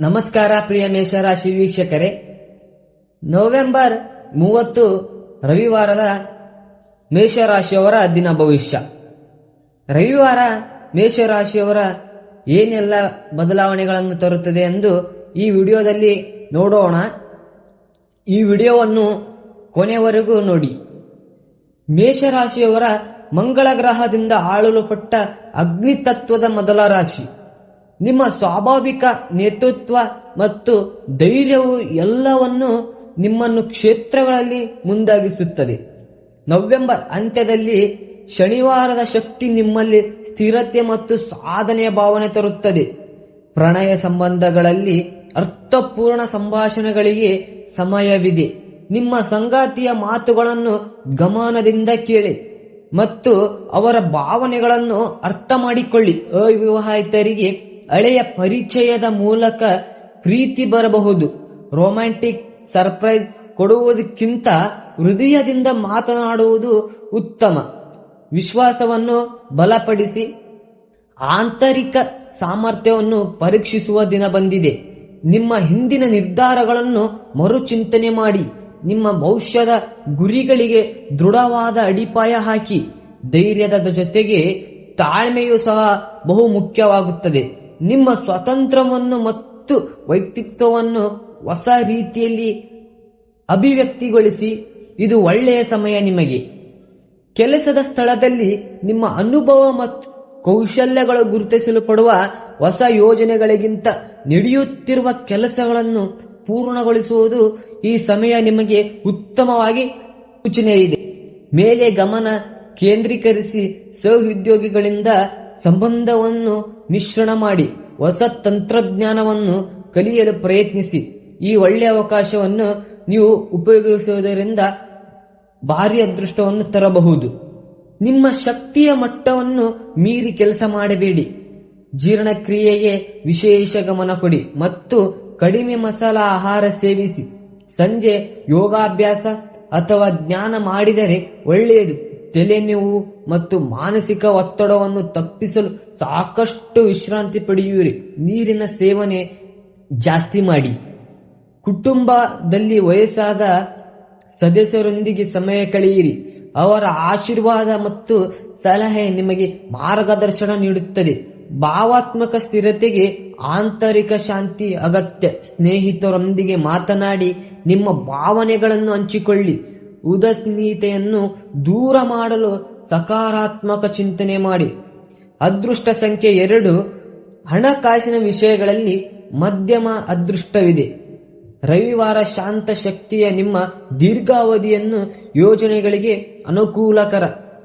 ನಮಸ್ಕಾರ ಪ್ರಿಯ ಮೇಷರಾಶಿ ವೀಕ್ಷಕರೇ. ನವೆಂಬರ್ ಮೂವತ್ತು ರವಿವಾರದ ಮೇಷರಾಶಿಯವರ ದಿನ ಭವಿಷ್ಯ. ರವಿವಾರ ಮೇಷರಾಶಿಯವರ ಏನೆಲ್ಲ ಬದಲಾವಣೆಗಳನ್ನು ತರುತ್ತದೆ ಎಂದು ಈ ವಿಡಿಯೋದಲ್ಲಿ ನೋಡೋಣ. ಈ ವಿಡಿಯೋವನ್ನು ಕೊನೆವರೆಗೂ ನೋಡಿ. ಮೇಷರಾಶಿಯವರ ಮಂಗಳ ಗ್ರಹದಿಂದ ಆಳಲುಪಟ್ಟ ಅಗ್ನಿತತ್ವದ ಮೊದಲ ರಾಶಿ. ನಿಮ್ಮ ಸ್ವಾಭಾವಿಕ ನೇತೃತ್ವ ಮತ್ತು ಧೈರ್ಯವು ಎಲ್ಲವನ್ನು ನಿಮ್ಮನ್ನು ಕ್ಷೇತ್ರಗಳಲ್ಲಿ ಮುಂದಾಗಿಸುತ್ತದೆ. ನವೆಂಬರ್ ಅಂತ್ಯದಲ್ಲಿ ಶನಿವಾರದ ಶಕ್ತಿ ನಿಮ್ಮಲ್ಲಿ ಸ್ಥಿರತೆ ಮತ್ತು ಸಾಧನೆಯ ಭಾವನೆ ತರುತ್ತದೆ. ಪ್ರಣಯ ಸಂಬಂಧಗಳಲ್ಲಿ ಅರ್ಥಪೂರ್ಣ ಸಂಭಾಷಣೆಗಳಿಗೆ ಸಮಯವಿದೆ. ನಿಮ್ಮ ಸಂಗಾತಿಯ ಮಾತುಗಳನ್ನು ಗಮನದಿಂದ ಕೇಳಿ ಮತ್ತು ಅವರ ಭಾವನೆಗಳನ್ನು ಅರ್ಥ ಮಾಡಿಕೊಳ್ಳಿ. ಅವಿವಾಹಿತರಿಗೆ ಹಳೆಯ ಪರಿಚಯದ ಮೂಲಕ ಪ್ರೀತಿ ಬರಬಹುದು. ರೊಮ್ಯಾಂಟಿಕ್ ಸರ್ಪ್ರೈಸ್ ಕೊಡುವುದಕ್ಕಿಂತ ಹೃದಯದಿಂದ ಮಾತನಾಡುವುದು ಉತ್ತಮ. ವಿಶ್ವಾಸವನ್ನು ಬಲಪಡಿಸಿ ಆಂತರಿಕ ಸಾಮರ್ಥ್ಯವನ್ನು ಪರೀಕ್ಷಿಸುವ ದಿನ ಬಂದಿದೆ. ನಿಮ್ಮ ಹಿಂದಿನ ನಿರ್ಧಾರಗಳನ್ನು ಮರುಚಿಂತನೆ ಮಾಡಿ, ನಿಮ್ಮ ಭವಿಷ್ಯದ ಗುರಿಗಳಿಗೆ ದೃಢವಾದ ಅಡಿಪಾಯ ಹಾಕಿ, ಧೈರ್ಯದ ಜೊತೆಗೆ ತಾಳ್ಮೆಯೂ ಸಹ ಬಹು ಮುಖ್ಯವಾಗುತ್ತದೆ ನಿಮ್ಮ ಸ್ವಾತಂತ್ರ್ಯವನ್ನು ಮತ್ತು ವೈಯಕ್ತಿತ್ವವನ್ನು ಹೊಸ ರೀತಿಯಲ್ಲಿ ಅಭಿವ್ಯಕ್ತಿಗೊಳಿಸಿ, ಇದು ಒಳ್ಳೆಯ ಸಮಯ ನಿಮಗೆ. ಕೆಲಸದ ಸ್ಥಳದಲ್ಲಿ ನಿಮ್ಮ ಅನುಭವ ಮತ್ತು ಕೌಶಲ್ಯಗಳು ಗುರುತಿಸಲು ಪಡುವ ಹೊಸ ಯೋಜನೆಗಳಿಗಿಂತ ನಡೆಯುತ್ತಿರುವ ಕೆಲಸಗಳನ್ನು ಪೂರ್ಣಗೊಳಿಸುವುದು ಈ ಸಮಯ ನಿಮಗೆ ಉತ್ತಮವಾಗಿ ಸೂಚನೆ ಇದೆ ಮೇಲೆ ಗಮನ ಕೇಂದ್ರೀಕರಿಸಿ ಸಹೋದ್ಯೋಗಿಗಳಿಂದ ಸಂಬಂಧವನ್ನು ಮಿಶ್ರಣ ಮಾಡಿ ಹೊಸ ತಂತ್ರಜ್ಞಾನವನ್ನು ಕಲಿಯಲು ಪ್ರಯತ್ನಿಸಿ. ಈ ಒಳ್ಳೆಯ ಅವಕಾಶವನ್ನು ನೀವು ಉಪಯೋಗಿಸುವುದರಿಂದ ಭಾರಿ ಅದೃಷ್ಟವನ್ನು ತರಬಹುದು. ನಿಮ್ಮ ಶಕ್ತಿಯ ಮಟ್ಟವನ್ನು ಮೀರಿ ಕೆಲಸ ಮಾಡಬೇಡಿ. ಜೀರ್ಣಕ್ರಿಯೆಗೆ ವಿಶೇಷ ಗಮನ ಕೊಡಿ ಮತ್ತು ಕಡಿಮೆ ಮಸಾಲ ಆಹಾರ ಸೇವಿಸಿ. ಸಂಜೆ ಯೋಗಾಭ್ಯಾಸ ಅಥವಾ ಜ್ಞಾನ ಮಾಡಿದರೆ ಒಳ್ಳೆಯದು. ತಲೆನೋವು ಮತ್ತು ಮಾನಸಿಕ ಒತ್ತಡವನ್ನು ತಪ್ಪಿಸಲು ಸಾಕಷ್ಟು ವಿಶ್ರಾಂತಿ ಪಡೆಯುವಿರಿ. ನೀರಿನ ಸೇವನೆ ಜಾಸ್ತಿ ಮಾಡಿ. ಕುಟುಂಬದಲ್ಲಿ ವಯಸ್ಸಾದ ಸದಸ್ಯರೊಂದಿಗೆ ಸಮಯ ಕಳೆಯಿರಿ. ಅವರ ಆಶೀರ್ವಾದ ಮತ್ತು ಸಲಹೆ ನಿಮಗೆ ಮಾರ್ಗದರ್ಶನ ನೀಡುತ್ತದೆ. ಭಾವಾತ್ಮಕ ಸ್ಥಿರತೆಗೆ ಆಂತರಿಕ ಶಾಂತಿ ಅಗತ್ಯ. ಸ್ನೇಹಿತರೊಂದಿಗೆ ಮಾತನಾಡಿ ನಿಮ್ಮ ಭಾವನೆಗಳನ್ನು ಹಂಚಿಕೊಳ್ಳಿ. ಉದಾಸೀನತೆಯನ್ನು ದೂರ ಮಾಡಲು ಸಕಾರಾತ್ಮಕ ಚಿಂತನೆ ಮಾಡಿ. ಅದೃಷ್ಟ ಸಂಖ್ಯೆ ಎರಡು, ಹಣಕಾಸಿನ ವಿಷಯಗಳಲ್ಲಿ ಮಧ್ಯಮ ಅದೃಷ್ಟವಿದೆ. ರವಿವಾರ ಶಾಂತ ಶಕ್ತಿಯ ನಿಮ್ಮ ದೀರ್ಘಾವಧಿಯನ್ನು ಯೋಜನೆಗಳಿಗೆ ಅನುಕೂಲಕರ.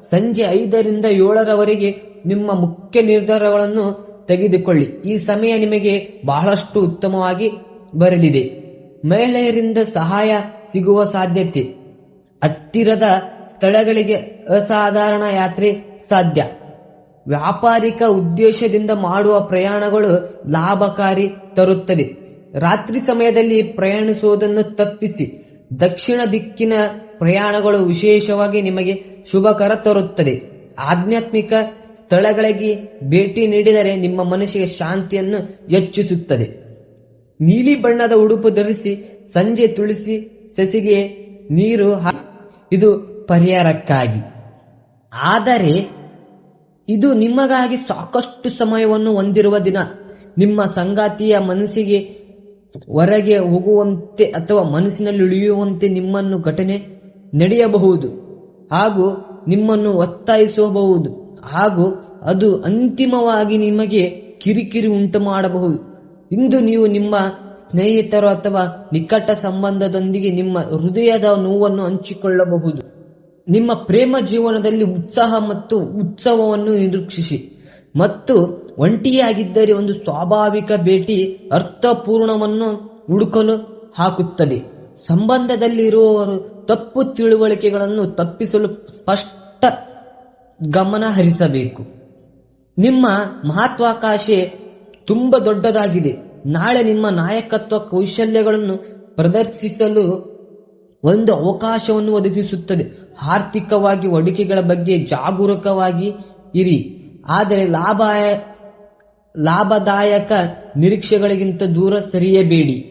ಸಂಜೆ ಐದರಿಂದ ಏಳರವರೆಗೆ ನಿಮ್ಮ ಮುಖ್ಯ ನಿರ್ಧಾರಗಳನ್ನು ತೆಗೆದುಕೊಳ್ಳಿ. ಈ ಸಮಯ ನಿಮಗೆ ಬಹಳಷ್ಟು ಉತ್ತಮವಾಗಿ ಬರಲಿದೆ. ಮಹಿಳೆಯರಿಂದ ಸಹಾಯ ಸಿಗುವ ಸಾಧ್ಯತೆ. ಹತ್ತಿರದ ಸ್ಥಳಗಳಿಗೆ ಅಸಾಧಾರಣ ಯಾತ್ರೆ ಸಾಧ್ಯ. ವ್ಯಾಪಾರಿಕ ಉದ್ದೇಶದಿಂದ ಮಾಡುವ ಪ್ರಯಾಣಗಳು ಲಾಭಕಾರಿ ತರುತ್ತದೆ. ರಾತ್ರಿ ಸಮಯದಲ್ಲಿ ಪ್ರಯಾಣಿಸುವುದನ್ನು ತಪ್ಪಿಸಿ. ದಕ್ಷಿಣ ದಿಕ್ಕಿನ ಪ್ರಯಾಣಗಳು ವಿಶೇಷವಾಗಿ ನಿಮಗೆ ಶುಭಕರ ತರುತ್ತದೆ. ಆಧ್ಯಾತ್ಮಿಕ ಸ್ಥಳಗಳಿಗೆ ಭೇಟಿ ನೀಡಿದರೆ ನಿಮ್ಮ ಮನಸ್ಸಿಗೆ ಶಾಂತಿಯನ್ನು ಹೆಚ್ಚಿಸುತ್ತದೆ. ನೀಲಿ ಬಣ್ಣದ ಉಡುಪು ಧರಿಸಿ, ಸಂಜೆ ತುಳಸಿ, ಸಸಿಗೆ ನೀರು ಹಾ- ಇದು ಪರಿಹಾರಕ್ಕಾಗಿ. ಆದರೆ, ಇದು ನಿಮಗಾಗಿ ಸಾಕಷ್ಟು ಸಮಯವನ್ನು ಹೊಂದಿರುವ ದಿನ. ನಿಮ್ಮ ಸಂಗಾತಿಯ ಮನಸ್ಸಿಗೆ ಹೊರಗೆ ಹೋಗುವಂತೆ ಅಥವಾ ಮನಸ್ಸಿನಲ್ಲಿ ಉಳಿಯುವಂತೆ ನಿಮ್ಮನ್ನು ಘಟನೆ ನಡೆಯಬಹುದು ಹಾಗೂ ನಿಮ್ಮನ್ನು ಒತ್ತಾಯಿಸಬಹುದು ಹಾಗೂ ಅದು ಅಂತಿಮವಾಗಿ ನಿಮಗೆ ಕಿರಿಕಿರಿ ಉಂಟು ಮಾಡಬಹುದು ಇಂದು ನೀವು ನಿಮ್ಮ ಸ್ನೇಹಿತರು ಅಥವಾ ನಿಕಟ ಸಂಬಂಧದೊಂದಿಗೆ ನಿಮ್ಮ ಹೃದಯದ ನೋವನ್ನು ಹಂಚಿಕೊಳ್ಳಬಹುದು. ನಿಮ್ಮ ಪ್ರೇಮ ಜೀವನದಲ್ಲಿ ಉತ್ಸಾಹ ಮತ್ತು ಉತ್ಸವವನ್ನು ನಿರೀಕ್ಷಿಸಿ. ಮತ್ತು ಒಂಟಿಯಾಗಿದ್ದರೆ ಒಂದು ಸ್ವಾಭಾವಿಕ ಭೇಟಿ ಅರ್ಥಪೂರ್ಣವನ್ನು ಹುಡುಕಲು ಹಾಕುತ್ತದೆ. ಸಂಬಂಧದಲ್ಲಿ ಇರುವವರು ತಪ್ಪು ತಿಳುವಳಿಕೆಗಳನ್ನು ತಪ್ಪಿಸಲು ಸ್ಪಷ್ಟ ಗಮನ ಹರಿಸಬೇಕು. ನಿಮ್ಮ ಮಹತ್ವಾಕಾಂಕ್ಷೆ ತುಂಬ ದೊಡ್ಡದಾಗಿದೆ. ನಾಳೆ ನಿಮ್ಮ ನಾಯಕತ್ವ ಕೌಶಲ್ಯಗಳನ್ನು ಪ್ರದರ್ಶಿಸಲು ಒಂದು ಅವಕಾಶವನ್ನು ಒದಗಿಸುತ್ತದೆ. ಆರ್ಥಿಕವಾಗಿ ಒಡಿಕೆಗಳ ಬಗ್ಗೆ ಜಾಗರೂಕವಾಗಿ ಇರಿ. ಆದರೆ ಲಾಭ ಲಾಭದಾಯಕ ನಿರೀಕ್ಷೆಗಳಿಗಿಂತ ದೂರ ಸರಿಯಬೇಡಿ.